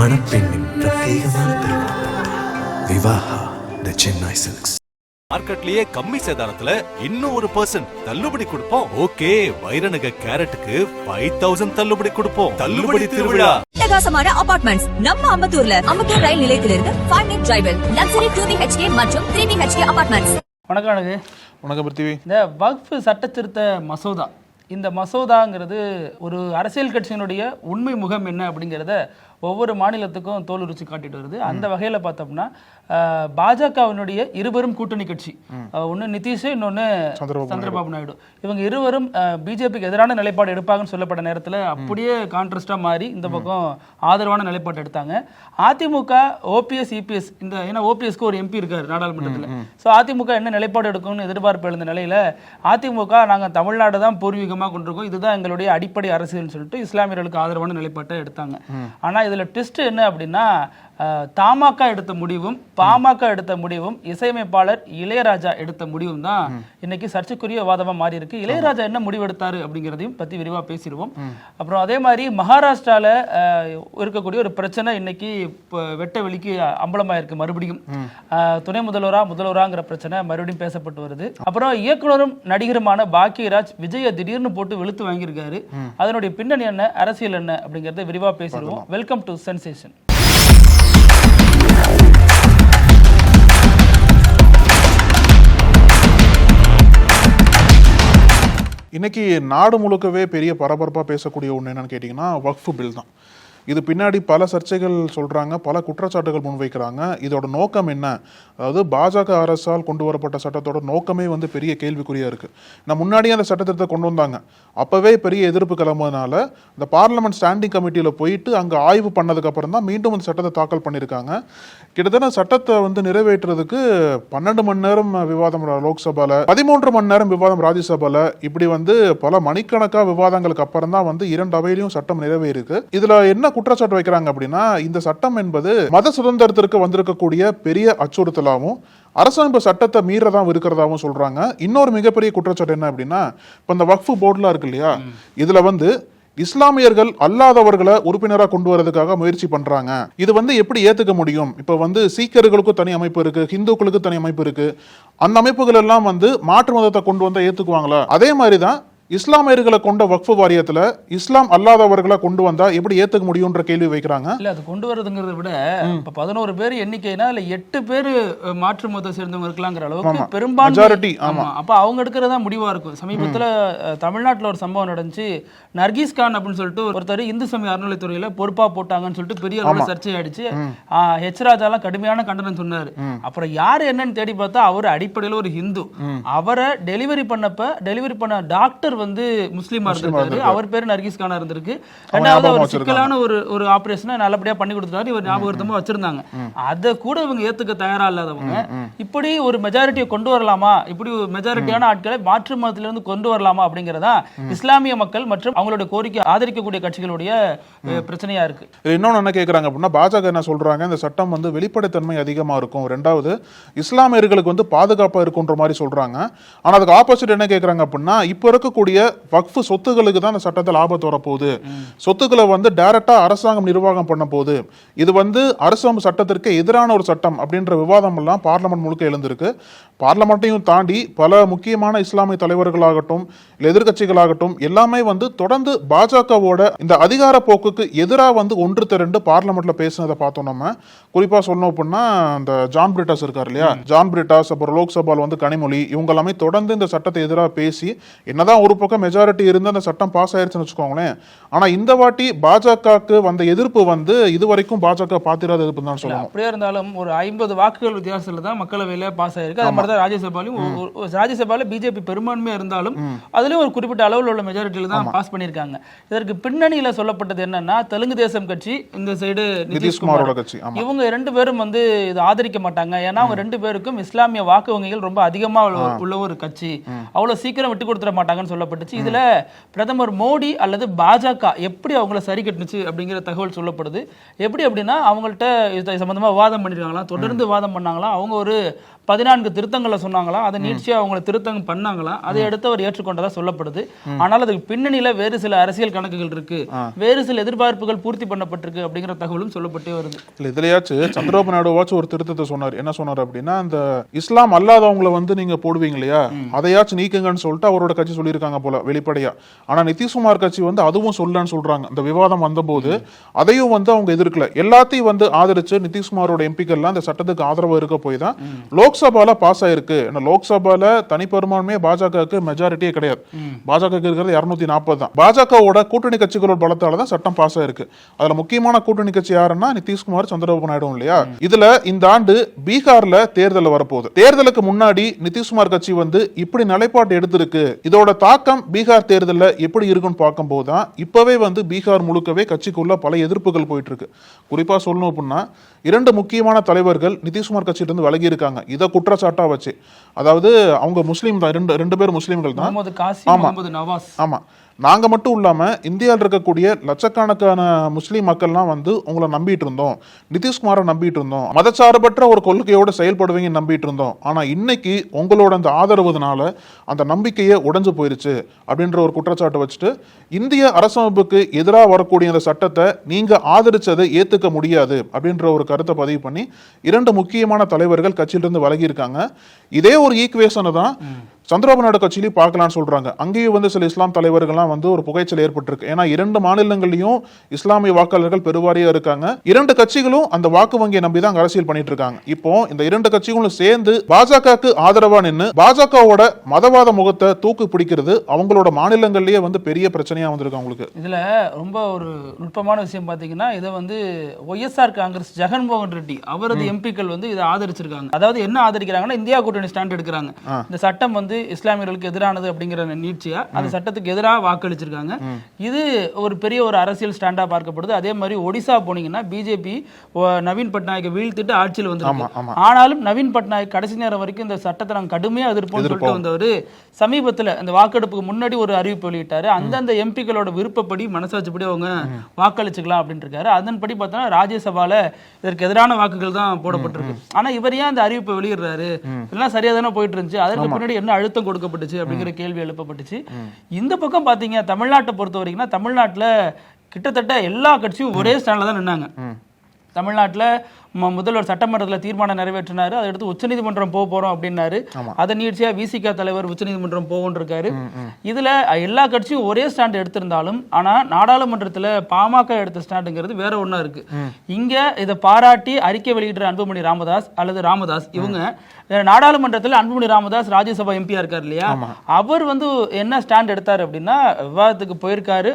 மணப்பெண்ணின் பிரத்யேகமான திருமணம். Vivaha the Chennai silks மார்க்கெட்லயே கம்மி சேதாரத்துல இன்னும் ஒரு பர்சன்ட் தள்ளுபடி கொடுப்போம். ஓகே வைரநக கேரட்டுக்கு ஃபைவ் தௌசண்ட் தள்ளுபடி கொடுப்போம். தள்ளுபடி திருவிழா. அட்டகாசமான அபார்ட்மெண்ட்ஸ் நம்ம அம்பத்தூர்ல அம்பத்தூர் ரயில் நிலையத்திலிருந்து ஃபைவ் மினிட் டிரைவில் லக்ஸரி டூ பிஹெச்கே மற்றும் த்ரீ பிஹெச்கே அபார்ட்மெண்ட்ஸ் வணக்கம் அழகு. வணக்கம் பிருத்திவி. இந்த வக்ஃப் சட்டத்திருத்த மசோதா. இந்த மசோதாங்கிறது ஒரு அரசியல் கட்சியினுடைய உண்மை முகம் என்ன அப்படிங்கிறத ஒவ்வொரு மாநிலத்துக்கும் தோல் உரிச்சு காட்டிட்டு வருது. அந்த வகையில் பார்த்தோம்னா பாஜகவினுடைய இருவரும் கூட்டணி கட்சி. ஒன்று நிதிஷ் இன்னொன்று சந்திரபாபு நாயுடு. இவங்க இருவரும் பிஜேபிக்கு எதிரான நிலைப்பாடு எடுப்பாங்கன்னு சொல்லப்பட்ட நேரத்தில் அப்படியே கான்ட்ரஸ்டாக மாறி இந்த பக்கம் ஆதரவான நிலைப்பாடு எடுத்தாங்க. அதிமுக ஓபிஎஸ் இபிஎஸ் இந்த ஏன்னா ஓபிஎஸ்க்கு ஒரு எம்பி இருக்காரு நாடாளுமன்றத்தில். ஸோ அதிமுக என்ன நிலைப்பாடு எடுக்கும்னு எதிர்பார்ப்பு எழுந்த நிலையில அதிமுக நாங்கள் தமிழ்நாடு தான் பூர்வீகமாக கொண்டிருக்கோம். இதுதான் எங்களுடைய அடிப்படை அரசியல்னு சொல்லிட்டு இஸ்லாமியர்களுக்கு ஆதரவான நிலைப்பாட்டை எடுத்தாங்க. ஆனால் இதில் ட்விஸ்ட் என்ன அப்படின்னா தமாக எடுத்த முடிவும் பாமக எடுத்த முடிவும் இசையமைப்பாளர் இளையராஜா எடுத்த முடிவும் தான் இன்னைக்கு சர்ச்சைக்குரிய வாதமா மாறி இருக்கு. இளையராஜா என்ன முடிவு எடுத்தாரு அப்படிங்கிறதையும் பத்தி விரிவா பேசிடுவோம். அப்புறம் அதே மாதிரி மகாராஷ்டிரால இருக்கக்கூடிய ஒரு பிரச்சனை இன்னைக்கு வெட்ட வெளிக்கு அம்பலமா இருக்கு மறுபடியும் துணை முதல்வரா முதல்வராங்கிற பிரச்சனை மறுபடியும் பேசப்பட்டு வருது. அப்புறம் இயக்குனரும் நடிகருமான பாக்கியராஜ் விஜய திடீர்னு போட்டு வெளுத்து வாங்கியிருக்காரு. அதனுடைய பின்னணி என்ன அரசியல் என்ன அப்படிங்கறத விரிவா பேசிடுவோம். வெல்கம் டு சென்சேஷன் இன்னைக்கு நாடு முழுக்கவே பெரிய பரபரப்பாக பேசக்கூடிய ஒன்று என்னன்னு கேட்டிங்கன்னா வக்ஃபு பில் தான். இது பின்னாடி பல சர்ச்சைகள் சொல்கிறாங்க பல குற்றச்சாட்டுகள் முன்வைக்கிறாங்க. இதோட நோக்கம் என்ன? அதாவது பாஜக அரசால் கொண்டு வரப்பட்ட சட்டத்தோட நோக்கமே வந்து பெரிய கேள்விக்குறியாக இருக்குது நான் முன்னாடியே அந்த சட்டத்திட்டத்தை கொண்டு வந்தாங்க. அப்போவே பெரிய எதிர்ப்பு கிளம்புறதுனால இந்த பார்லமெண்ட் ஸ்டாண்டிங் கமிட்டியில் போயிட்டு அங்கே ஆய்வு பண்ணதுக்கப்புறம் தான் மீண்டும் அந்த சட்டத்தை தாக்கல் பண்ணியிருக்காங்க. கிட்டத்தட்ட சட்டத்தை வந்து நிறைவேற்றுறதுக்கு பன்னெண்டு மணி நேரம் விவாதம் லோக்சபாவில் பதிமூன்று மணி நேரம் விவாதம் ராஜ்யசபால. இப்படி வந்து பல மணிக்கணக்காக விவாதங்களுக்கு அப்புறம் தான் வந்து இரண்டு அவையிலையும் சட்டம் நிறைவேறியிருக்கு. இதில் என்ன குற்றச்சாட்டு வைக்கிறாங்க அப்படின்னா இந்த சட்டம் என்பது மத சுதந்திரத்திற்கு வந்திருக்கக்கூடிய பெரிய அச்சுறுத்தலாகவும் அரசமைப்பு சட்டத்தை மீறதாகவும் இருக்கிறதாவும் சொல்றாங்க. இன்னொரு மிகப்பெரிய குற்றச்சாட்டு என்ன அப்படின்னா இப்போ இந்த வக்ஃபு போர்டுலாம் இருக்கு இல்லையா? இதுல வந்து இஸ்லாமியர்கள் அல்லாதவர்களை உறுப்பினராக கொண்டு வரதுக்காக முயற்சி பண்றாங்க. இது வந்து எப்படி ஏத்துக்க முடியும்? இப்ப வந்து சீக்கியர்களுக்கும் தனி அமைப்பு இருக்கு ஹிந்துக்களுக்கு தனி அமைப்பு இருக்கு. அந்த அமைப்புகள் எல்லாம் வந்து மாற்று மதத்தை கொண்டு வந்தா ஏத்துக்குவாங்களா? அதே மாதிரி தான் இஸ்லாமியர்களை கொண்ட வக்ஃபு வாரியத்துல இஸ்லாம் அல்லாதவர்களை கொண்டு வந்தா எப்படி ஏத்துக்க முடியும்ன்ற கேள்வி வைக்கிறாங்க? இல்ல அது கொண்டு வரதுங்கிறத விட இப்ப பதினோரு பேர் எண்ணிக்கைனா இல்ல எட்டு பேர் மாற்று மதத்தை சேர்ந்தவங்க இருக்கலாங்கிற அளவுக்கு. பெரும்பான்மை. Majority, ஆமா. ஆமா. அப்ப அவங்க எடுக்கிறதா முடிவா இருக்கும். சமீபத்துல தமிழ்நாட்டுல ஒரு சம்பவம் நடந்துச்சு. நர்கீஸ் கான் அப்படின்னு சொல்லிட்டு ஒருத்தர் இந்து சமய அறநிலைத்துறையில பொறுப்பா போட்டாங்கன்னு சொல்லிட்டு பெரிய அளவுல சர்ச்சை ஆயிடுச்சு. ஹெச் ராஜாலாம் கடுமையான கண்டனம் சொன்னாரு. அப்புறம் யாரு என்னன்னு தேடி பார்த்தா அவர் அடிப்படையில ஒரு ஹிந்து. அவரை டெலிவரி பண்ணப்ப டெலிவரி பண்ண டாக்டர் வந்து முஸ்லீமா இருந்திருக்காரு. அவர் பேரு நர்கீஸ் கானா இருந்திருக்கு. ரெண்டாவது ஒரு. சிக்கலான ஒரு ஒரு ஆபரேஷனை நல்லபடியா பண்ணி கொடுத்துட்டாரு. இவர் ஞாபகத்தமா வச்சிருந்தாங்க. அதை கூட இவங்க ஏத்துக்க தயாரா இல்லாதவங்க இப்படி ஒரு மெஜாரிட்டியை கொண்டு வரலாமா? இப்படி ஒரு மெஜாரிட்டியான ஆட்களை மாற்று மதத்துல இருந்து கொண்டு வரலாமா அப்படிங்கறதா இஸ்லாமிய மக்கள் மற்றும் அவங்களுடைய கோரிக்கை ஆதரிக்கக்கூடிய கட்சிகளுடைய பிரச்சனையா இருக்கு. இன்னொன்னு என்ன கேக்குறாங்க அப்படின்னா பாஜக என்ன சொல்றாங்க? இந்த சட்டம் வந்து வெளிப்படைத்தன்மை அதிகமா இருக்கும். ரெண்டாவது இஸ்லாமியர்களுக்கு வந்து பாதுகாப்பா இருக்குன்ற மாதிரி சொல்றாங்க. ஆனா அதுக்கு ஆப்போசிட் என்ன கேக்குறாங்க அப்படின்னா இப்ப இருக்கக்கூடிய வக்ஃபு சொத்துக்களுக்கு தான் இந்த சட்டத்தில் ஆபத்து வரப்போகுது. சொத்துக்களை வந்து டைரக்டாக அரசாங்கம் நிர்வாகம் பண்ண போகுது. இது வந்து அரசாங்க சட்டத்திற்கு எதிரான ஒரு சட்டம் அப்படின்ற விவாதம் எல்லாம் பார்லமெண்ட் முழுக்க எழுந்திருக்கு. பார்லமெண்ட்டையும் தாண்டி பல முக்கியமான இஸ்லாமிய தலைவர்களாகட்டும் இல்ல எதிர்க்கட்சிகளாகட்டும் எல்லாமே வந்து தொடர்ந்து பாஜகவோட இந்த அதிகார போக்குக்கு எதிராக வந்து ஒன்று திரண்டு பார்லமெண்ட்ல பேசினதை பார்த்தோம் நம்ம. குறிப்பா சொல்லணும் அப்படின்னா இந்த ஜான் பிரிட்டாஸ் இருக்கார் இல்லையா? ஜான் பிரிட்டாஸ் அப்புறம் லோக்சபால வந்து கனிமொழி இவங்க எல்லாமே தொடர்ந்து இந்த சட்டத்தை எதிராக பேசி என்னதான் ஒரு பக்கம் மெஜாரிட்டி இருந்து அந்த சட்டம் பாஸ் ஆயிருச்சுன்னு வச்சுக்கோங்களேன். ஆனா இந்த வாட்டி பாஜகவுக்கு வந்த எதிர்ப்பு வந்து இது வரைக்கும் பாஜக பாத்திராத எதிர்ப்பு தான் சொல்லணும். அப்படியே இருந்தாலும் ஒரு ஐம்பது வாக்குகள் வித்தியாசத்துல தான் மக்களவையில பாஸ் ஆயிருக்கு. அது மாதிரி தான் ராஜ்யசபாலையும் ஒரு- ஒரு- ராஜ்யசபால பிஜேபி பெரும்பான்மையா இருந்தாலும் அதுலயும் ஒரு குறிப்பிட்ட அளவில் உள்ள மெஜாரிட்டியில தான் பாஸ் பண்ணியிருக்காங்க. இதற்கு பின்னணியில சொல்லப்பட்டது என்னன்னா தெலுங்கு தேசம் கட்சி இந்த சைடு நிதிஷ்குமாரோட கட்சி. இவங்க ரெண்டு பேரும் வந்து இது ஆதரிக்க மாட்டாங்க. ஏன்னா அவங்க ரெண்டு பேருக்கும் இஸ்லாமிய வாக்கு வங்கிகள் ரொம்ப அதிகமா உள்ள- உள்ள ஒரு கட்சி. அவ்வளவு சீக்கிரம் விட்டு கொடுத்துட மாட்டாங்கன்னு சொல்லப்பட்டுச்சு. இதுல பிரதமர் மோடி அல்லது பாஜக எப்படி அவங்கள சரி கட்டுனுச்சு அப்படிங்கிற தகவல் சொல்லப்படுது. எப்படி அப்படின்னா அவங்கள்ட்ட இது சம்பந்தமா வாதம் பண்ணிருக்காங்களாம் தொடர்ந்து வாதம் பண்ணாங்களாம் அவங்க ஒரு பதினான்கு திருத்தங்களை சொன்னாங்களாம் அதை நீட்சியா அவங்கள திருத்தம் பண்ணாங்களாம் அதை அடுத்து அவர் ஏற்றுக்கொண்டதா சொல்லப்படுது. ஆனால் அதுக்கு பின்னணியில வேறு சில அரசியல் கணக்குகள் இருக்கு. வேறு சில எதிர்பார்ப்புகள் பூர்த்தி பண்ணப்பட்டிருக்கு அப்படிங்கிற தகவலும் சொல்லப்பட்டே வருது. இல்ல இதுலயாச்சு சந்திரபாபு நாயுடுவாச்சும் ஒரு திருத்தத்தை சொன்னார். என்ன சொன்னார் அப்படின்னா அந்த இஸ்லாம் அல்லாதவங்களை வந்து நீங்க போடுவீங்க இல்லையா? அதையாச்சும் நீக்குங்கன்னு சொல்லிட்டு அவரோட கட்சி சொல்லியிருக்காங்க போல வெளிப்படையா. ஆனா நிதிஷ்குமார் கட்சி வந்து அதுவும் சொல்லலன்னு சொல்றாங்க. இந்த விவாதம் வந்தபோது அதையும் வந்து அவங்க எதிர்க்கல. எல்லாத்தையும் வந்து ஆதரிச்சு நிதிஷ்குமாரோட எம்பிக்கள்லாம் அந்த சட்டத்துக்கு ஆதரவு இருக்க போய் தான் லோக்சபால பாஸ் ஆயிருக்கு. ஏன்னா லோக்சபால தனிப்பெரும்பான்மையே பாஜகவுக்கு மெஜாரிட்டியே கிடையாது. பாஜக இருக்கிறது இருநூத்தி நாற்பது தான். பாஜகவோட கூட்டணி கட்சிகளோட பலத்தால தான் சட்டம் பாஸ் ஆயிருக்கு. அதுல முக்கியமான கூட்டணி கட்சி யாருன்னா நிதிஷ்குமார் சந்திரபாபு நாயுடு இல்லையா? இதுல இந்த ஆண்டு பீகார்ல தேர்தல் வரப்போகுது. தேர்தலுக்கு முன்னாடி நிதிஷ்குமார் கட்சி வந்து இப்படி நிலைப்பாடு எடுத்திருக்கு. இதோட தாக்கம் பீகார் தேர்தல்ல எப்படி இருக்குன்னு பார்க்கும்போது தான் இப்பவே வந்து பீகார் முழுக்கவே கட்சிக்குள்ள பல எதிர்ப்புகள் போயிட்டு இருக்கு. குறிப்பா சொல்லணும் அப்படின்னா இரண்டு முக்கியமான தலைவர்கள் நிதிஷ்குமார் கட்சியிலிருந்து விலகி இருக்காங்க. இதை குற்றச்சாட்டா வச்சு. அதாவது அவங்க முஸ்லீம் தான் ரெண்டு ரெண்டு பேர் முஸ்லீம்கள் தான். முகமது காசி நாங்கள் மட்டும் இல்லாமல் இந்தியாவில் இருக்கக்கூடிய லட்சக்கணக்கான முஸ்லீம் மக்கள்லாம் வந்து உங்களை நம்பிட்டு இருந்தோம். நிதிஷ்குமாரை நம்பிட்டு இருந்தோம். மதச்சார்பற்ற ஒரு கொள்கையோடு செயல்படுவீங்கன்னு நம்பிட்டு இருந்தோம். ஆனால் இன்னைக்கு உங்களோட அந்த ஆதரவுனால அந்த நம்பிக்கையே உடஞ்சு போயிருச்சு அப்படின்ற ஒரு குற்றச்சாட்டை வச்சுட்டு இந்திய அரசமைப்புக்கு எதிராக வரக்கூடிய அந்த சட்டத்தை நீங்கள் ஆதரிச்சதை ஏற்றுக்க முடியாது அப்படின்ற ஒரு கருத்தை பதிவு பண்ணி இரண்டு முக்கியமான தலைவர்கள் கட்சியிலிருந்து விலகி இருக்காங்க. இதே ஒரு ஈக்குவேஷனை தான் சந்திரபாபு நாயுடு கட்சியிலையும் பார்க்கலாம்னு சொல்றாங்க. அங்கேயும் வந்து சில இஸ்லாம் தலைவர்கள்லாம் வந்து ஒரு புகைச்சல் ஏற்பட்டிருக்கு. ஏன்னா இரண்டு மாநிலங்கள்லயும் இஸ்லாமிய வாக்காளர்கள் பெருவாரியா இருக்காங்க. இரண்டு கட்சிகளும் அந்த வாக்கு வங்கியை நம்பி தான் அரசியல் பண்ணிட்டு இருக்காங்க. இப்போ இந்த இரண்டு கட்சிகளும் சேர்ந்து பாஜகவுக்கு ஆதரவா நின்னு பாஜகவோட மதவாத முகத்தை தூக்கு பிடிக்கிறது அவங்களோட மாநிலங்கள்லயே வந்து பெரிய பிரச்சனையா வந்திருக்கு அவங்களுக்கு. இதுல ரொம்ப ஒரு நுட்பமான விஷயம் பாத்தீங்கன்னா இதை வந்து ஒய்எஸ்ஆர் காங்கிரஸ் ஜெகன்மோகன் ரெட்டி அவரது எம்பிக்கள் வந்து இதை ஆதரிச்சிருக்காங்க. அதாவது என்ன ஆதரிக்கிறாங்கன்னா இந்தியா கூட்டணி ஸ்டாண்ட் எடுக்கிறாங்க. இந்த சட்டம் வந்து இஸ்லாமியர்களுக்கு எதிரானது அப்படிங்கிற நீட்சியா? அந்த சட்டத்துக்கு எதிராக வாக்களிச்சிருக்காங்க. இது ஒரு பெரிய ஒரு அரசியல் ஸ்டாண்டா பார்க்கப்படுது. அதே மாதிரி ஒடிசா போனீங்கன்னா பிஜேபி நவீன் பட்நாயக்கை வீழ்த்திட்டு ஆட்சியில் வந்து. ஆனாலும் நவீன் பட்நாயக் கடைசி நேரம் வரைக்கும் இந்த சட்டத்தை நாங்கள் கடுமையா எதிர்ப்போம். சொல்லிட்டு வந்தவர் சமீபத்துல இந்த வாக்கெடுப்புக்கு முன்னாடி ஒரு அறிவிப்பு வெளியிட்டாரு. அந்தந்த எம்பிக்களோட விருப்பப்படி மனசாட்சிப்படி அவங்க வாக்களிச்சுக்கலாம் அப்படின்னு இருக்காரு அதன்படி பார்த்தா ராஜ்யசபால இதற்கு எதிரான வாக்குகள் தான் போடப்பட்டிருக்கு. ஆனா இவர் ஏன் அந்த அறிவிப்பை வெளியிடுறாரு? இதெல்லாம் சரியா தானே போயிட்டு இருந்துச்சு. அதற்கு பின்னாடி என்ன அழுத்தம் கொடுக்கப்பட்டுச்சு அப்படிங்கிற கேள்வி எழுப்பப்பட்டுச்சு. இந்த பக்கம் பாத்தீங்க தமிழ்நாட்டை பொறுத்த வரைக்கும்னா தமிழ்நாட்டுல கிட்டத்தட்ட எல்லா கட்சியும் ஒரே ஸ்டாண்ட்ல தான் நின்னாங்க. தமிழ்நாட்டுல முதல்வர் சட்டமன்றத்தில் தீர்மானம் நிறைவேற்றினாரு. அதை எடுத்து உச்சநீதிமன்றம் போக போறோம் அப்படின்னாரு. அதை நீட்சியா விசிக தலைவர் உச்சநீதிமன்றம் போகணும் இருக்காரு. இதுல எல்லா கட்சியும் ஒரே ஸ்டாண்ட் எடுத்திருந்தாலும் ஆனா நாடாளுமன்றத்துல பாமக எடுத்த ஸ்டாண்டுங்கிறது வேற ஒண்ணா இருக்கு. இங்க இதை பாராட்டி அறிக்கை வெளியிடுற அன்புமணி ராமதாஸ் அல்லது ராமதாஸ் இவங்க நாடாளுமன்றத்துல அன்புமணி ராமதாஸ் ராஜ்யசபா எம்பியா இருக்காரு இல்லையா? அவர் வந்து என்ன ஸ்டாண்ட் எடுத்தாரு அப்படின்னா விவாதத்துக்கு போயிருக்காரு.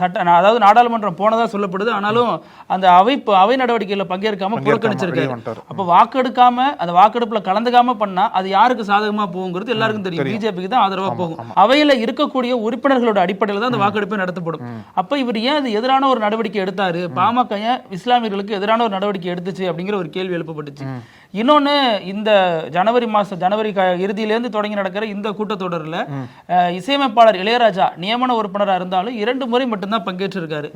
சட்ட அதாவது நாடாளுமன்றம் போனதா சொல்லப்படுது. ஆனாலும் அந்த அவை அவை நடவடிக்கையில பங்கேற்காம புறக்கணிச்சிருக்காரு. அப்ப வாக்கெடுக்காம அந்த வாக்கெடுப்புல கலந்துக்காம பண்ணா அது யாருக்கு சாதகமா போகுங்கிறது எல்லாருக்கும் தெரியும். பிஜேபிக்கு தான் ஆதரவா போகும். அவையில இருக்கக்கூடிய உறுப்பினர்களோட அடிப்படையில தான் அந்த வாக்கெடுப்பே நடத்தப்படும். அப்ப இவர் ஏன் அது எதிரான ஒரு நடவடிக்கை எடுத்தாரு? பாமக ஏன் இஸ்லாமியர்களுக்கு எதிரான ஒரு நடவடிக்கை எடுத்துச்சு அப்படிங்கிற ஒரு கேள்வி எழுப்பப்பட்டுச்சு. இன்னொன்னு இந்த ஜனவரி மாசம் ஜனவரி க- இறுதியிலேருந்து தொடங்கி நடக்கிற இந்த கூட்டத்தொடர்ல இசையமைப்பாளர் இளையராஜா நியமன உறுப்பினரா இருந்தாலும் இரண்டு முறை மட்டும்தான் பங்கேற்றிருக்காரு.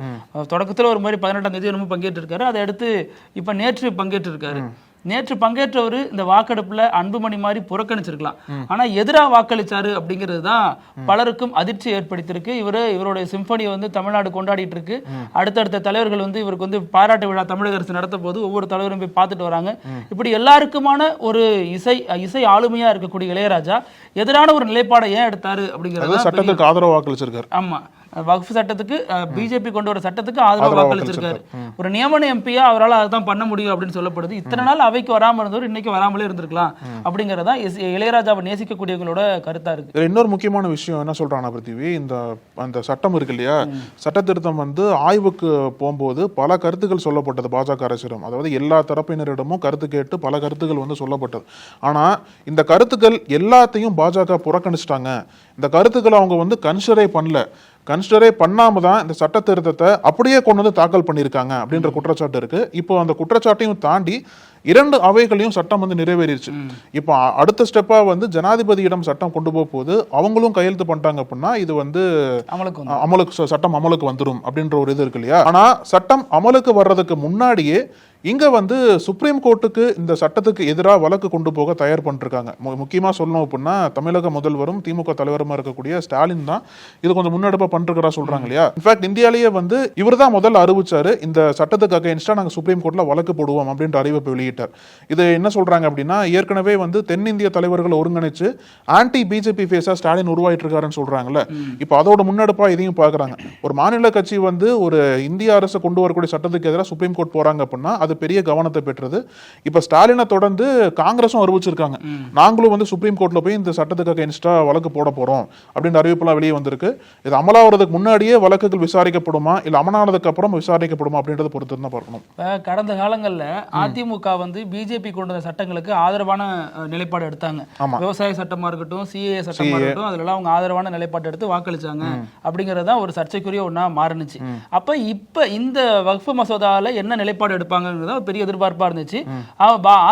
தொடக்கத்துல ஒரு முறை பதினெட்டாம் தேதி என்னமோ பங்கேற்றிருக்காரு. அதை அடுத்து இப்ப நேற்று பங்கேற்றிருக்காரு. நேற்று பங்கேற்றவர் இந்த வாக்கெடுப்புல அன்புமணி மாதிரி புறக்கணிச்சிருக்கலாம். ஆனா எதிரா வாக்களிச்சாரு அப்படிங்கிறது தான் பலருக்கும் அதிர்ச்சி ஏற்படுத்தியிருக்கு. இவரு இவருடைய சிம்பனியை வந்து தமிழ்நாடு கொண்டாடிட்டு இருக்கு அடுத்தடுத்த தலைவர்கள் வந்து இவருக்கு வந்து பாராட்டு விழா தமிழக அரசு நடத்த போது ஒவ்வொரு தலைவரும் போய் பார்த்துட்டு வராங்க. இப்படி எல்லாருக்குமான ஒரு இசை இசை ஆளுமையா இருக்கக்கூடிய இளையராஜா எதிரான ஒரு நிலைப்பாடை ஏன் எடுத்தாரு அப்படிங்கிறது சட்டத்துக்கு ஆதரவு வாக்களிச்சிருக்காரு. ஆமா. வக்ஃப் சட்டத்துக்கு பிஜேபி கொண்டு வர சட்டத்துக்கு ஆதரவு வாக்களிச்சிருக்காரு. ஒரு நியமன எம்பியா அவரால் அதான் பண்ண முடியும் அப்படின்னு சொல்லப்படுது. இத்தனை நாள் அவைக்கு வராம இருந்தவர் இன்னைக்கு வராமலே இருந்திருக்கலாம் அப்படிங்கறதா இளையராஜாவை நேசிக்கக்கூடியவங்களோட கருத்தா இருக்கு. இன்னொரு முக்கியமான விஷயம் என்ன சொல்றாங்க பிருத்திவி இந்த அந்த சட்டம் இருக்கு இல்லையா? சட்ட திருத்தம் வந்து ஆய்வுக்கு போகும்போது பல கருத்துக்கள் சொல்லப்பட்டது பாஜக அரசிடம். அதாவது எல்லா தரப்பினரிடமும் கருத்து கேட்டு பல கருத்துக்கள் வந்து சொல்லப்பட்டது. ஆனா இந்த கருத்துக்கள் எல்லாத்தையும் பாஜக புறக்கணிச்சிட்டாங்க. இந்த கருத்துக்களை அவங்க வந்து கன்சிடரே பண்ணல. கன்சிடரே பண்ணாம தான் இந்த சட்ட திருத்தத்தை அப்படியே கொண்டு வந்து தாக்கல் பண்ணியிருக்காங்க அப்படின்ற குற்றச்சாட்டு இருக்கு. இப்போ அந்த குற்றச்சாட்டையும் தாண்டி இரண்டு அவைகளையும் சட்டம் வந்து நிறைவேறிடுச்சு இப்போ அடுத்த ஸ்டெப்பா வந்து ஜனாதிபதியிடம் சட்டம் கொண்டு போக போது அவங்களும் கையெழுத்து பண்ணிட்டாங்க அப்படின்னா இது வந்து அமலுக்கு சட்டம் அமலுக்கு வந்துடும் அப்படின்ற ஒரு இது இருக்கு இல்லையா? ஆனா சட்டம் அமலுக்கு வர்றதுக்கு முன்னாடியே இங்க வந்து சுப்ரீம் கோர்ட்டுக்கு இந்த சட்டத்துக்கு எதிராக வழக்கு கொண்டு போக தயார் பண்ணிருக்காங்க. மு- முக்கியமா சொல்லணும் அப்படின்னா தமிழக முதல்வரும் திமுக தலைவருமா இருக்கக்கூடிய ஸ்டாலின் தான் இது கொஞ்சம் முன்னெடுப்பா பண்ணிருக்கிறா சொல்றாங்க இல்லையா? இன்ஃபேக்ட் இந்தியாலேயே வந்து இவர் தான் முதல்ல அறிவிச்சாரு இந்த சட்டத்துக்கு அகைன்ஸ்டா நாங்க சுப்ரீம் கோர்ட்ல வழக்கு போடுவோம் அப்படின்ற அறிவிப்பை வெளியிட்டார். இது என்ன சொல்றாங்க அப்படின்னா ஏற்கனவே வந்து தென்னிந்திய தலைவர்களை ஒருங்கிணைச்சு ஆன்டி பிஜேபி ஃபேஸா ஸ்டாலின் உருவாயிட்டு இருக்காருன்னு சொல்றாங்கல்ல இப்போ அதோட முன்னெடுப்பா இதையும் பாக்குறாங்க. ஒரு மாநில கட்சி வந்து ஒரு இந்திய அரசு கொண்டு வரக்கூடிய சட்டத்துக்கு எதிராக சுப்ரீம் கோர்ட் போறாங்க அப்படின்னா அது பெரிய கவனத்தை பெற்றது. இப்ப ஸ்டாலினை தொடர்ந்து காங்கிரஸும் அறிவிச்சிருக்காங்க. நாங்களும் வந்து சுப்ரீம் கோர்ட்ல போய் இந்த சட்டத்துக்கு அகைன்ஸ்டா வழக்கு போட போறோம் அப்படின்ற அறிவிப்புலாம் வெளியே வந்திருக்கு. இது அமலாவதுக்கு முன்னாடியே வழக்குகள் விசாரிக்கப்படுமா? இல்ல அமலானதுக்கு அப்புறம் விசாரிக்கப்படுமா அப்படின்றத பொறுத்து தான் பார்க்கணும். கடந்த காலங்கள்ல அதிமுக வந்து பிஜேபி கொண்டு வந்த சட்டங்களுக்கு ஆதரவான நிலைப்பாடு எடுத்தாங்க. விவசாய சட்டமா இருக்கட்டும் சிஏ சட்டமா இருக்கட்டும் அதுல அவங்க ஆதரவான நிலைப்பாடு எடுத்து வாக்களிச்சாங்க. அப்படிங்கறது தான் ஒரு சர்ச்சைக்குரிய ஒண்ணா மாறுனுச்சு. அப்ப இப்ப இந்த வக்ஃபு மசோதால என்ன நிலைப்பாடு எடுப்பாங்கிறது தான் ஒரு பெரிய எதிர்பார்ப்பா இருந்துச்சு.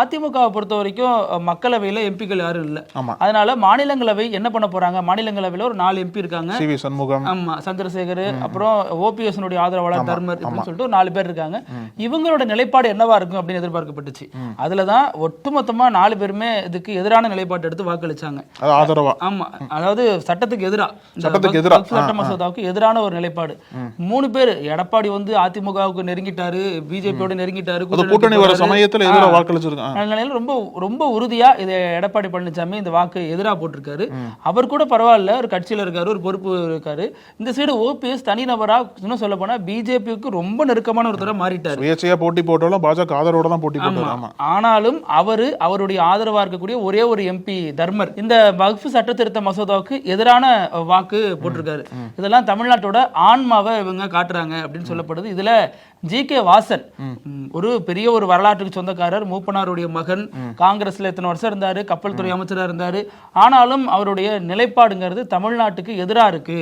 அதிமுகவை பொறுத்த வரைக்கும் மக்களவையில எம்பிக்கள் யாரும் இல்ல. அதனால மாநிலங்களவை என்ன பண்ண போறாங்க? மாநிலங்களவையில ஒரு நாலு எம்பி இருக்காங்க. சண்முகம். ஆமா சந்திரசேகர் அப்புறம் ஓபிஎஸ் ஆதரவாளர் தர்மர் இப்படின்னு சொல்லிட்டு ஒரு நாலு பேர் இருக்காங்க. இவங்களோட நிலைப்பாடு என்னவா இருக்கும் அப்படின்னு எதிர்பார்க்கப்பட்டுச்சு. அதுலதான் ஒட்டுமொத்தமா நாலு பேருமே இதுக்கு எதிரான நிலைப்பாடு எடுத்து வாக்களிச்சாங்க. ஆதரவா? ஆமா அதாவது சட்டத்துக்கு எதிரா. இந்த சட்டத்துக்கு வக்ஃப் எதிரா. சட்ட மசோதாவுக்கு எதிரான ஒரு நிலைப்பாடு. மூணு பேர் எடப்பாடி வந்து அதிமுகவுக்கு நெருங்கிட்டாரு பிஜேபியோட நெருங்கிட்டாரு அது கூட்டணி வர சமயத்துல எதிராக வாக்களிச்சிருக்காங்க நிலையில ரொம்ப ரொம்ப உறுதியா இதை எடப்பாடி பழனிசாமி இந்த வாக்கு எதிரா போட்டிருக்காரு. அவர் கூட பரவாயில்ல ஒரு கட்சியில இருக்காரு ஒரு பொறுப்பு இருக்காரு. இந்த சைடு ஓபிஎஸ் தனிநபரா இன்னும் சொல்ல போனா பிஜேபிக்கு ரொம்ப நெருக்கமான ஒருத்தரா மாறிட்டாரு. சுயேட்சையா போட்டி போட்டாலும் பாஜக ஆதரவோட தான் போட்டி போட்டாரு. ஆமா. ஆனாலும் அவரு அவருடைய ஆதரவா இருக்கக்கூடிய ஒரே ஒரு எம்பி தர்மர். இந்த வக்ஃபு சட்ட திருத்த மசோதாவுக்கு எதிரான வாக்கு போட்டிருக்காரு. இதெல்லாம் தமிழ்நாட்டோட ஆன்மாவை இவங்க காட்டுறாங்க அப்படின்னு சொல்லப்படுது. இதுல ஜி கே வாசன் ஒரு பெரிய ஒரு வரலாற்றுக்கு சொந்தக்காரர் மூப்பனாருடைய மகன் காங்கிரஸ்ல எத்தனை வருஷம் இருந்தாரு கப்பல் துறை அமைச்சரா இருந்தாரு. ஆனாலும் அவருடைய நிலைப்பாடுங்கிறது தமிழ்நாட்டுக்கு எதிரா இருக்கு.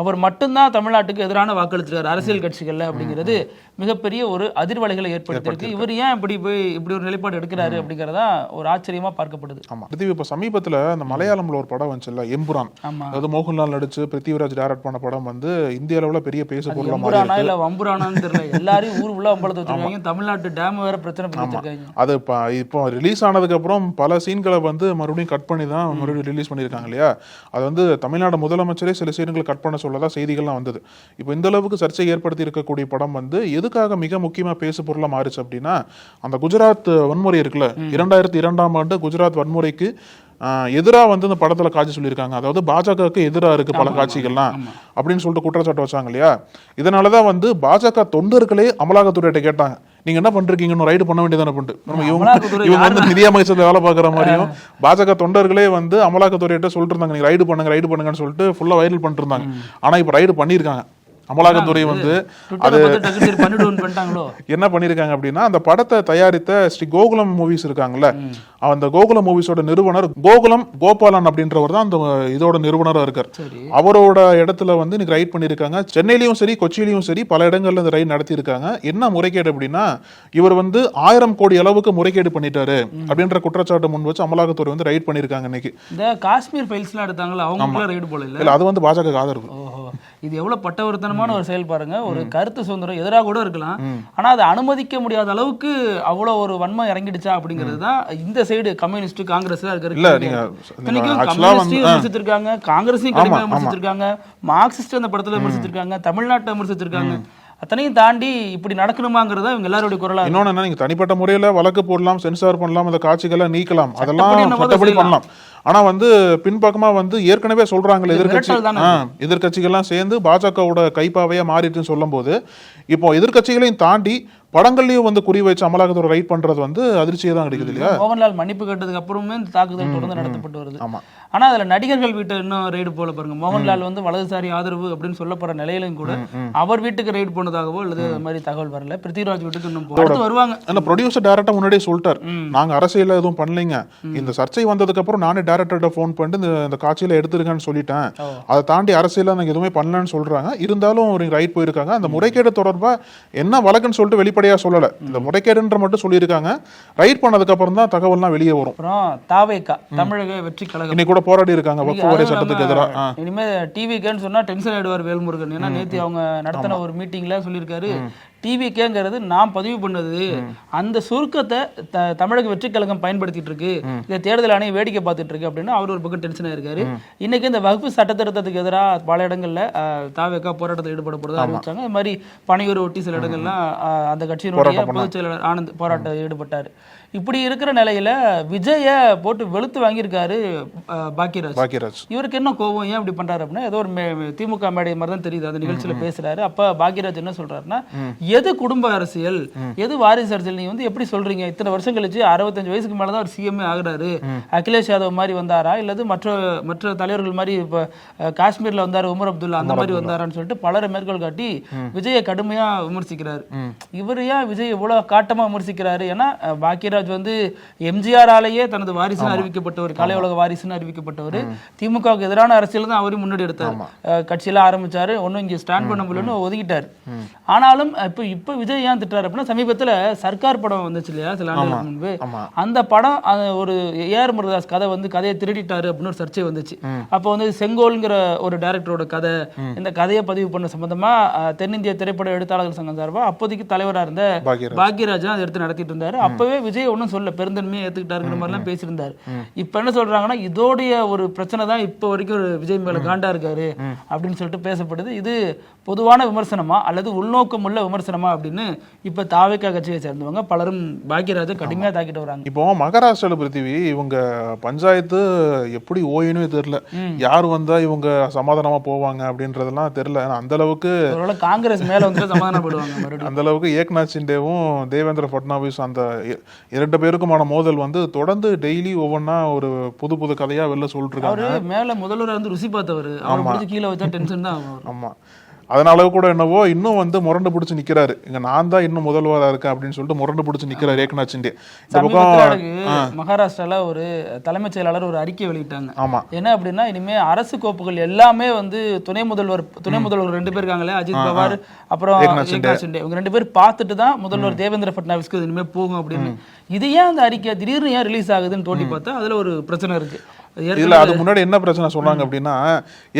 அவர் மட்டும்தான் தமிழ்நாட்டுக்கு எதிரான வாக்களிச்சிருக்காரு அரசியல் கட்சிகள்ல அப்படிங்கிறது மிகப்பெரிய ஒரு அதிர்வலைகளை ஏற்படுத்தியிருக்கு. இவர் ஏன் இப்படி போய் இப்படி ஒரு நிலைப்பாடு எடுக்கிறாரு அப்படிங்கறதா ஒரு ஆச்சரியமா பார்க்கப்படுது. ஆமா. பிருத்திவி இப்ப சமீபத்துல அந்த மலையாளம்ல ஒரு படம் வந்துச்சுல்ல எம்புரான். அதாவது மோகன்லால் நடிச்சு பிருத்திவிராஜ் டைரக்ட் பண்ண படம் வந்து இந்திய அளவுல பெரிய பேசு பொருளா மாறி எம்புரானா எல்லாரையும் ஊர் உள்ள அம்பலத்தை வச்சிருக்காங்க. தமிழ்நாட்டு டேம் வேற பிரச்சனை பண்ணி வச்சிருக்காங்க அது இப்போ இப்போ ரிலீஸ் ஆனதுக்கு அப்புறம் பல சீன்களை வந்து மறுபடியும் கட் பண்ணி தான் மறுபடியும் ரிலீஸ் பண்ணியிருக்காங்க இல்லையா? அது வந்து தமிழ்நாடு முதலமைச்சரே சில சீன்களை கட் பண்ண சொல்லதான் செய்திகள்லாம் வந்தது. இப்போ இந்த அளவுக்கு சர்ச்சை ஏற்படுத்தி இருக்கக்கூடிய படம் வந்து எதுக்காக மிக முக்கியமா பேசு பொருளா மாறுச்சு அப்படின்னா அந்த குஜராத் வன்முறை இருக்குல்ல இரண்டாயிரத்தி இரண்டாம் ஆண்டு குஜராத் வன்முறைக்கு எதிராக வந்து இந்த படத்துல காட்சி சொல்லியிருக்காங்க. அதாவது பாஜகவுக்கு எதிராக இருக்கு பல காட்சிகள்லாம் அப்படின்னு சொல்லிட்டு குற்றச்சாட்டு வச்சாங்க இல்லையா? இதனால தான் வந்து பாஜக தொண்டர்களே அமலாக்கத்துறையிட்ட கேட்டாங்க. நீங்க என்ன பண்றீங்கன்னு ரைடு பண்ண வேண்டியதானே பண்ணிட்டு? நம்ம இவங்க இவங்க வந்து நிதி அமைச்சர்ல வேலை பார்க்குற மாதிரியும் பாஜக தொண்டர்களே வந்து அமலாக்கத்துறையிட்ட சொல்லிட்டு இருந்தாங்க நீங்க ரைடு பண்ணுங்க ரைடு பண்ணுங்கன்னு சொல்லிட்டு ஃபுல்லா வைரல் பண்ணிட்டு இருந்தாங்க ஆனா இப்போ ரைடு பண்ணியிருக்காங்க. அமலாக்கத்துறை வந்து பண்ணிட்டாங்களோ? என்ன பண்ணிருக்காங்க அப்படின்னா அந்த படத்தை தயாரித்த ஸ்ரீ கோகுலம் மூவிஸ் இருக்காங்கல்ல அந்த கோகுலம் மூவிஸோட நிறுவனர் கோகுலம் கோபாலன் அப்படின்றவர் தான் அந்த இதோட நிறுவனரா இருக்கார். அவரோட இடத்துல வந்து இன்னைக்கு ரைட் பண்ணியிருக்காங்க. சென்னையிலயும் சரி கொச்சியிலயும் சரி பல இடங்கள்ல இந்த ரைட் நடத்தியிருக்காங்க. என்ன முறைகேடு அப்படின்னா இவர் வந்து ஆயிரம் கோடி அளவுக்கு முறைகேடு பண்ணிட்டாரு அப்படின்ற குற்றச்சாட்டு முன் வச்சு அமலாக்கத்துறை வந்து ரைட் பண்ணியிருக்காங்க இன்னைக்கு. இந்த காஷ்மீர் ஃபைல்ஸ்லாம் எடுத்தாங்களா? அவங்களுக்குலாம் ரைடு போல இல்ல? அது வந்து பாஜக ஆதரவு. ஓஹோ. இது எவ்வளவு பட்டவர்த்தனமான ஒரு செயல் பாருங்க. ஒரு கருத்து சுதந்திரம் எதிராக கூட இருக்கலாம். ஆனா அதை அனுமதிக்க முடியாத அளவுக்கு அவ்வளவு ஒரு வன்மம் இறங்கிடுச்சா அப்படிங்கிறது தான் இந்த சைடு கம்யூனிஸ்ட் காங்கிரஸ். விமர்சித்திருக்காங்க காங்கிரஸையும் கடுமையா ஆமா, ஆமா. விமர்சித்திருக்காங்க மார்க்சிஸ்ட் அந்த படத்துல விமர்சித்திருக்காங்க தமிழ்நாட்டை விமர்சித்திருக்காங்க அத்தனையும் தாண்டி இப்படி நடக்கணுமாங்கிறதா இவங்க எல்லாருடைய குரலா. இன்னொன்னு என்ன நீங்க தனிப்பட்ட முறையில வழக்கு போடலாம் சென்சார் பண்ணலாம் அந்த காட்சிகளை நீக்கலாம் அதெல்லாம் செய்யலாம். பண்ணலாம் ஆனா வந்து பின்பக்கமா வந்து ஏற்கனவே சொல்றாங்களே இது எதிர்கட்சி எதிர்க்கட்சிகள்லாம் சேர்ந்து பாஜகவோட கைப்பாவையா மாறிட்டுன்னு சொல்லும்போது இப்போ எதிர்க்கட்சிகளையும் தாண்டி படங்கள்லயும் வந்து குறி வச்சு அமலாக்கத்துறை ரைட் பண்றது வந்து அதிர்ச்சியை தான் கிடைக்குது இல்லையா? மோகன்லால் மன்னிப்பு கேட்டதுக்கு அப்புறமே இந்த தாக்குதல் தொடர்ந்து நடத்தப்பட்டு வருது. ஆமா. ஆனா அதுல நடிகர்கள் வீட்டை இன்னும் ரெய்டு போல பாருங்க. மோகன்லால் வந்து வலதுசாரி ஆதரவு அப்படின்னு சொல்லப்படுற நிலையிலும் கூட அவர் வீட்டுக்கு ரெய்டு போனதாகவோ அல்லது அது மாதிரி தகவல் வரல. பிருத்திவிராஜ் வீட்டுக்கு இன்னும் அடுத்து வருவாங்க. ஆனா ப்ரொடியூசர் டேரக்டா முன்னாடியே சொல்லிட்டார். நாங்க அரசியல எதுவும் பண்ணலைங்க. இந்த சர்ச்சை வந்ததுக்கு அப்புறம் நானே டேரக்டர்கிட்ட ஃபோன் பண்ணிட்டு இந்த காட்சியில எடுத்துருங்கன்னு சொல்லிட்டேன். அதை தாண்டி அரசியல நாங்க எதுவுமே பண்ணலன்னு சொல்றாங்க. இருந்தாலும் ஒரு ரைட் போயிருக்காங்க. அந்த முறைகேடு தொடர்பா என்ன வழக்குன்னு சொல்லிட்டு வெளிப்படையா சொல்லல. இந்த முறைகேடுன்ற மட்டும் சொல்லியிருக்காங்க. ரைட் பண்ணதுக்கு அப்புறம் தான் தகவல்லாம் வெளியே வரும். அப்புறம் தாவேக்கா தமிழக வெற்றி கழகம். இன்னைக்கு கூட போராடி இருக்காங்க வாரிய சட்டத்துக்கு எதிராக இனிமே டிவிக்கேன்னு சொன்னா டென்ஷன் ஆயிடுவார் வேல்முருகன். ஏன்னா நேத்து அவங்க நடத்தின ஒரு மீட்டிங்ல சொல்லியிருக்காரு. டிவிக்கேங்கிறது நான் பதிவு பண்ணது. அந்த சுருக்கத்தை தமிழக வெற்றி கழகம் பயன்படுத்திட்டு இருக்கு. இதை தேர்தல் ஆணையம் வேடிக்கை பார்த்துட்டு இருக்கு அப்படின்னு அவர் ஒரு பக்கம் டென்ஷன் ஆயிருக்காரு. இன்னைக்கு இந்த வகுப்பு சட்ட திருத்தத்துக்கு எதிராக பல இடங்கள்ல தாவேக்கா போராட்டத்தில் ஈடுபட போறதா அறிவிச்சாங்க. அது மாதிரி பணியூர் ஒட்டி சில இடங்கள்லாம் அந்த கட்சியினுடைய பொதுச் செயலாளர் ஆனந்த் போராட்டத்தில் ஈடுபட்டார். இப்படி இருக்கிற நிலையில விஜய போட்டு வெளுத்து வாங்கியிருக்காரு பாக்கியராஜ். பாக்கியராஜ். இவருக்கு என்ன கோவம்? ஏன் இப்படி பண்றாரு அப்படின்னா ஏதோ ஒரு திமுக மேடை மாதிரி தான் தெரியுது. அந்த நிகழ்ச்சியில பேசுறாரு. அப்ப பாக்யராஜ் என்ன சொல்றாருன்னா எது குடும்ப அரசியல்? எது வாரிசு அரசியல்? நீங்க வந்து எப்படி சொல்றீங்க? இத்தனை வருஷம் கழிச்சு அறுபத்தஞ்சு வயசுக்கு மேலதான் அவர் சிஎம்ஏ ஆகுறாரு. அகிலேஷ் யாதவ் மாதிரி வந்தாரா? இல்லது மற்ற மற்ற தலைவர்கள் மாதிரி இப்ப காஷ்மீர்ல வந்தாரு உமர் அப்துல்லா அந்த மாதிரி வந்தாரான்னு சொல்லிட்டு பலரை மேற்கோள் காட்டி விஜயை கடுமையா விமர்சிக்கிறாரு. இவர் ஏன் விஜய் இவ்வளவு காட்டமா விமர்சிக்கிறாரு? ஏன்னா அஹ், பாக்யராஜ் வந்து எம்ஜிஆர் ஆலேயே தனது வாரிசுன்னு அறிவிக்கப்பட்டவர் கலை உலக வாரிசுன்னு அறிவிக்கப்பட்டவர். திமுகவுக்கு எதிரான அரசியல் தான் அவரையும் முன்னாடி எடுத்தார். கட்சியில ஆரம்பிச்சாரு ஒன்னும் இங்க ஸ்டாண்ட் பண்ண முடியலன்னு ஒதுக்கிட்டாரு. ஆனாலும் இப்ப இப்ப விஜய் ஏன் திட்டுறாரு அப்படின்னா சமீபத்துல சர்க்கார் படம் வந்துச்சு இல்லையா சில ஆண்டுகளுக்கு முன்பு. அந்த படம் ஒரு ஏஆர் முருகதாஸ் கதை வந்து கதையை திருடிட்டாரு அப்படின்னு ஒரு சர்ச்சை வந்துச்சு. அப்போ வந்து செங்கோல்ங்கிற ஒரு டைரக்டரோட கதை இந்த கதையை பதிவு பண்ண சம்பந்தமா தென்னிந்திய திரைப்பட எழுத்தாளர்கள் சங்கம் சார்பா அப்போதைக்கு தலைவரா இருந்த. பாக்யராஜ். அதை எடுத்து நடத்திட்டு இருந்தாரு. அப்பவே விஜய் ஒன்றும் சொல்ல பெருந்தன்மையை ஏத்துக்கிட்டாருங்கிற மாதிரிலாம் பேசியிருந்தாரு. இப்ப என்ன சொல்றாங்கன்னா இதோடைய ஒரு பிரச்சனை தான் இப்போ வரைக்கும் ஒரு விஜய் மேல காண்டா இருக்காரு அப்படின்னு சொல்லிட்டு பேசப்படுது. இது பொதுவான விமர்சனமா அல்லது உள்நோக்கம் உள்ள விமர்சனமா அப்படின்னு இப்ப தாவேக்கா கட்சியை சேர்ந்தவங்க பலரும் பாக்யராஜை கடுமையா தாக்கிட்டு வராங்க. இப்போ மகாராஷ்டிரால பிருத்திவி இவங்க பஞ்சாயத்து எப்படி ஓயணும் தெரியல. யார் வந்தா இவங்க சமாதானமா போவாங்க அப்படின்றதெல்லாம் தெரியல. அந்த அளவுக்கு காங்கிரஸ் மேல வந்து சமாதானப்படுவாங்க அந்த அளவுக்கு ஏக்நாத் சிண்டேவும் தேவேந்திர ஃபட்னாவிஸ் அந்த இரண்டு பேருக்குமான மோதல் வந்து தொடர்ந்து டெய்லி ஒவ்வொன்றா ஒரு புது புது கதையா வெளில சொல்லிட்டு இருக்காங்க. அவரு மேல முதல்வர் வந்து ருசி பார்த்தவர். அவரை கீழே வச்சா டென்ஷன் தான். ஆமா. அதனால கூட என்னவோ இன்னும் வந்து முரண்டு பிடிச்சு நிக்கிறாரு. இங்க நான் தான் இன்னும் முதல்வரா இருக்கேன் அப்படின்னு சொல்லிட்டு முரண்டு பிடிச்சு நிக்கிறாரு ஏக்நாத் சிண்டே இந்த பக்கம் மகாராஷ்டிரால ஒரு தலைமைச் செயலாளர் ஒரு அறிக்கை வெளியிட்டாங்க. ஆமா. என்ன அப்படின்னா இனிமே அரசு கோப்புகள் எல்லாமே வந்து துணை முதல்வர் துணை முதல்வர் ரெண்டு பேர் இருக்காங்களே அஜித் பவார் அப்புறம் ஏக்நாத் ஷிண்டே. இவங்க ரெண்டு பேர் பார்த்துட்டு தான் முதல்வர் தேவேந்திர ஃபட்னாவிஸ்க்கு இது இனிமே போகும் அப்படின்னு. இது ஏன் அந்த அறிக்கை திடீர்னு ஏன் ரிலீஸ் ஆகுதுன்னு தோண்டி பார்த்தா அதுல ஒரு பிரச்சனை இருக்கு. இதுல அது முன்னாடி என்ன பிரச்சனை சொன்னாங்க அப்படின்னா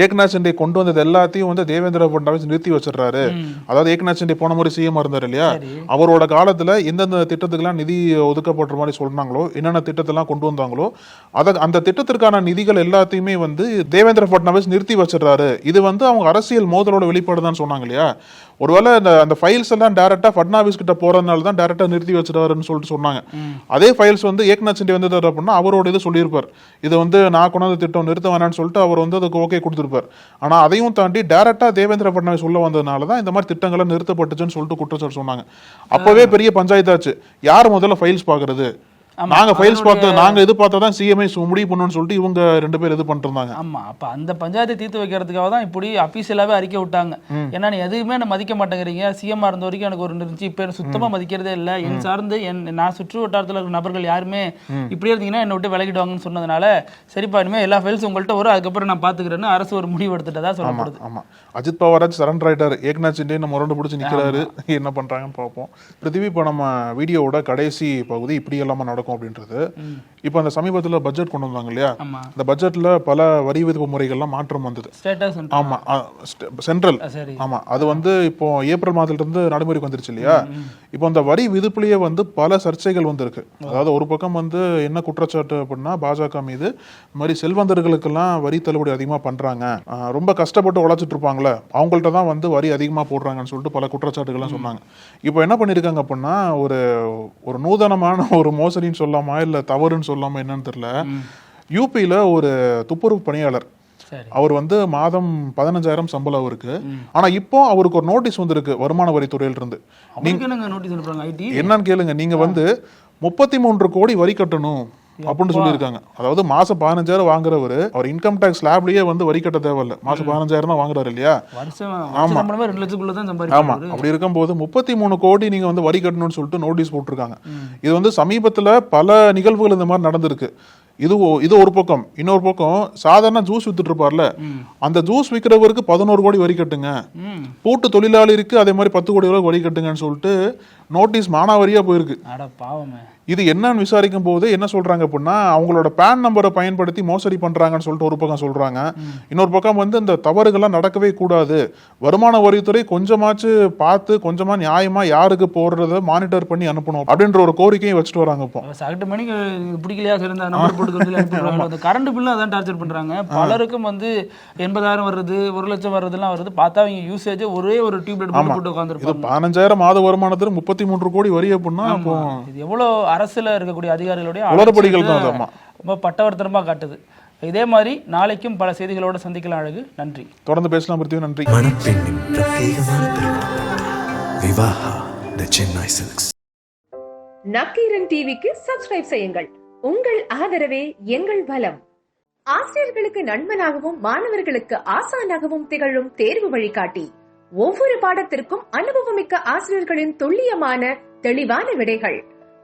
ஏக்நாத் சிண்டே கொண்டு வந்தது எல்லாத்தையும் வந்து தேவேந்திர ஃபட்னாவிஸ் நிறுத்தி வச்சிடுறாரு. அதாவது ஏக்நாத் சிண்டே போன முறை சிஎம் இருந்தார் இல்லையா? அவரோட காலத்துல எந்தெந்த திட்டத்துக்கெல்லாம் நிதி ஒதுக்கப்படுற மாதிரி சொன்னாங்களோ என்னென்ன திட்டத்தெல்லாம் கொண்டு வந்தாங்களோ அத அந்த திட்டத்திற்கான நிதிகள் எல்லாத்தையுமே வந்து தேவேந்திர ஃபட்னாவிஸ் நிறுத்தி வச்சிடுறாரு. இது வந்து அவங்க அரசியல் மோதலோட வெளிப்பாடு தான் சொன்னாங்க இல்லையா? ஒருவேளை அந்த அந்த ஃபைல்ஸ் எல்லாம் டேரக்டா ஃபட்னாவிஸ் கிட்ட போறதுனால தான் டேரக்டா நிறுத்தி வச்சிடாருன்னு சொல்லிட்டு சொன்னாங்க. அதே ஃபைல்ஸ் வந்து ஏக்நாத் சிண்டே வந்து அப்படின்னா அவரோட இது சொல்லியிருப்பார். இது வந்து நான் கொண்டாந்து திட்டம் நிறுத்த வேணாம்னு சொல்லிட்டு அவர் வந்து அதுக்கு ஓகே கொடுத்துருப்பார். ஆனால் அதையும் தாண்டி டேரக்டா தேவேந்திர ஃபட்னாவிஸ் உள்ள வந்ததுனால தான் இந்த மாதிரி திட்டங்கள்லாம் நிறுத்தப்பட்டுச்சுன்னு சொல்லிட்டு குற்றச்சாட்டு சொன்னாங்க. அப்பவே பெரிய பஞ்சாயத்தாச்சு. யார் முதல்ல ஃபைல்ஸ் பாக்குறது? நாங்க ஃபைல்ஸ் அவருடைய- பார்த்து நாங்க இது பார்த்தா தான் சிஎம்ஐ முடிவு பண்ணணும்னு சொல்லிட்டு இவங்க ரெண்டு பேர் இது பண்ணிட்டு இருந்தாங்க ஆமா அப்ப அந்த பஞ்சாயத்தை தீர்த்து வைக்கிறதுக்காக தான் இப்படி அபிஷியலாவே அறிக்கை விட்டாங்க. ஏன்னா நீ எதுவுமே என்ன மதிக்க மாட்டேங்கிறீங்க. சிஎம் இருந்த வரைக்கும் எனக்கு ஒரு இருந்துச்சு. இப்ப சுத்தமா மதிக்கிறதே இல்ல. என் சார்ந்து என் நான் சுற்று வட்டாரத்துல இருக்கிற நபர்கள் யாருமே இப்படியே இருந்தீங்கன்னா என்னை விட்டு விலகிடுவாங்கன்னு சொன்னதுனால சரிப்பா இனிமே எல்லா ஃபைல்ஸும் உங்கள்கிட்ட வரும். அதுக்கப்புறம் நான் பாத்துக்கிறேன்னு அரசு ஒரு முடிவு எடுத்துட்டதா சொல்லப்படுது. ஆமா. அஜித் பவாராஜ் சரண்டர் ஆயிட்டாரு. ஏக்நாத் சிண்டே நம்ம முரண்டு பிடிச்சி நிக்கிறாரு. என்ன பண்றாங்கன்னு பார்ப்போம். பிருத்திவி இப்போ நம்ம வீடியோவோட கடைசி பகுதி இப்படி எல்லாமே நடக்கும். அப்படின்றது. இப்போ அந்த சமீபத்துல பட்ஜெட் கொண்டு வந்தாங்க இல்லையா? இந்த பட்ஜெட்ல பல வரி விதிப்பு முறைகள்லாம் மாற்றம் வந்தது. ஸ்டேட்டஸ் ஆமா சென்ட்ரல் ஆமா அது வந்து இப்போ ஏப்ரல் மாதத்துல இருந்து நடைமுறைக்கு வந்துருச்சு இல்லையா? இப்போ அந்த வரி விதிப்புலயே வந்து பல சர்ச்சைகள் வந்திருக்கு. அதாவது ஒரு பக்கம் வந்து என்ன குற்றச்சாட்டு அப்படின்னா பாஜக மீது இந்த மாதிரி செல்வந்தர்களுக்கெல்லாம் வரி தள்ளுபடி அதிகமா பண்றாங்க. ரொம்ப கஷ்டப்பட்டு உழைச்சிட்டு இருப்பாங்களே அவங்கள்ட்ட தான் வந்து வரி அதிகமா போடுறாங்கன்னு சொல்லிட்டு பல குற்றச்சாட்டுகள்லாம் சொன்னாங்க. இப்போ என்ன பண்ணிருக்காங்க அப்படின்னா ஒரு ஒரு நூதனமான ஒரு மோசடின்னு சொல்லாமா இல்ல தவறுன்னு சொல்லாமா என்னன்னு தெரியல. யூபியில ஒரு துப்புரவு பணியாளர். அவர் வந்து மாதம் பதினஞ்சாயிரம் சம்பளம் அவருக்கு. ஆனா இப்போ அவருக்கு ஒரு நோட்டீஸ் வந்திருக்கு வருமான வரித்துறையில இருந்து. என்னன்னு கேளுங்க நீங்க வந்து முப்பத்தி மூன்று கோடி வரி கட்டணும். அப்படின்னு சொல்லியிருக்காங்க. அதாவது மாசம் பதினஞ்சாயிரம் வாங்குறவர் அவர் இன்கம் டேக்ஸ் ஸ்லாப்லயே வந்து வரி கட்ட தேவையில்ல. மாசம் பதினஞ்சாயிரம் தான் வாங்குறாரு இல்லையா? ரெண்டு லட்சத்துக்குள்ள தான் ஆமா. சம்பாதிப்பாரு அப்படி இருக்கும்போது முப்பத்தி மூணு கோடி நீங்க வந்து வரி கட்டணும்னு சொல்லிட்டு நோட்டீஸ் போட்டிருக்காங்க. இது வந்து சமீபத்துல பல நிகழ்வுகள் இந்த மாதிரி நடந்திருக்கு. இது இது ஒரு பக்கம். இன்னொரு பக்கம் சாதாரண ஜூஸ் வித்துட்டு இருப்பார்ல. அந்த ஜூஸ் விற்கிறவருக்கு பதினோரு கோடி வரி கட்டுங்க. பூட்டு தொழிலாளிக்கு அதே மாதிரி பத்து கோடி ரூபாய் வரி கட்டுங்கன்னு சொல்லிட்டு நோட்டீஸ் மானாவரியா போயிருக்கு. இது என்னன்னு விசாரிக்கும் போது என்ன சொல்றாங்க அப்படின்னா அவங்களோட பேன் நம்பரை பயன்படுத்தி மோசடி பண்றாங்கன்னு சொல்லிட்டு ஒரு பக்கம் சொல்றாங்க. இன்னொரு பக்கம் வந்து இந்த தவறுகள்லாம் நடக்கவே கூடாது. வருமான வரித்துறை கொஞ்சமாச்சு பார்த்து கொஞ்சமா நியாயமா யாருக்கு போடுறத மானிட்டர் பண்ணி அனுப்பணும் அப்படின்ற ஒரு கோரிக்கையை வச்சுட்டு வராங்க இப்போ. சகட்டு மணிக்கு பிடிக்கலையா அந்த கரண்ட் பில்லும் அதான் டார்ச்சர் பண்றாங்க. பலருக்கும் வந்து எண்பதாயிரம் வருது ஒரு லட்சம் வர்றதுலாம் வருது பார்த்தா அவங்க யூசேஜ் ஒரே ஒரு டியூப்லைட் போட்டு உட்காந்துருப்பாங்க பதினஞ்சாயிரம் மாத வருமானத்துல முப்பத்தி மூன்று கோடி வரி அப்படின்னா அப்போ இது எவ்வளவு அரசுல இருக்கக்கூடிய அதிகாரிகளுடைய ஆமா. ரொம்ப பட்டவர்த்தனமா காட்டுது. இதே மாதிரி நாளைக்கும் பல செய்திகளோட சந்திக்கலாம் அழகு. நன்றி. தொடர்ந்து பேசலாம் பிருத்திவி நன்றி. மணப்பெண்ணின் பிரத்யேகமான திருமணம் விவாஹா த சென்னை சில்க்ஸ். நக்கீரன் டிவிக்கு சப்ஸ்கிரைப் செய்யுங்கள். உங்கள் ஆதரவே எங்கள் பலம் ஆசிரியர்களுக்கு நண்பனாகவும் மாணவர்களுக்கு ஆசானாகவும் திகழும் தேர்வு வழிகாட்டி. ஒவ்வொரு பாடத்திற்கும் அனுபவமிக்க ஆசிரியர்களின் துல்லியமான தெளிவான விடைகள்.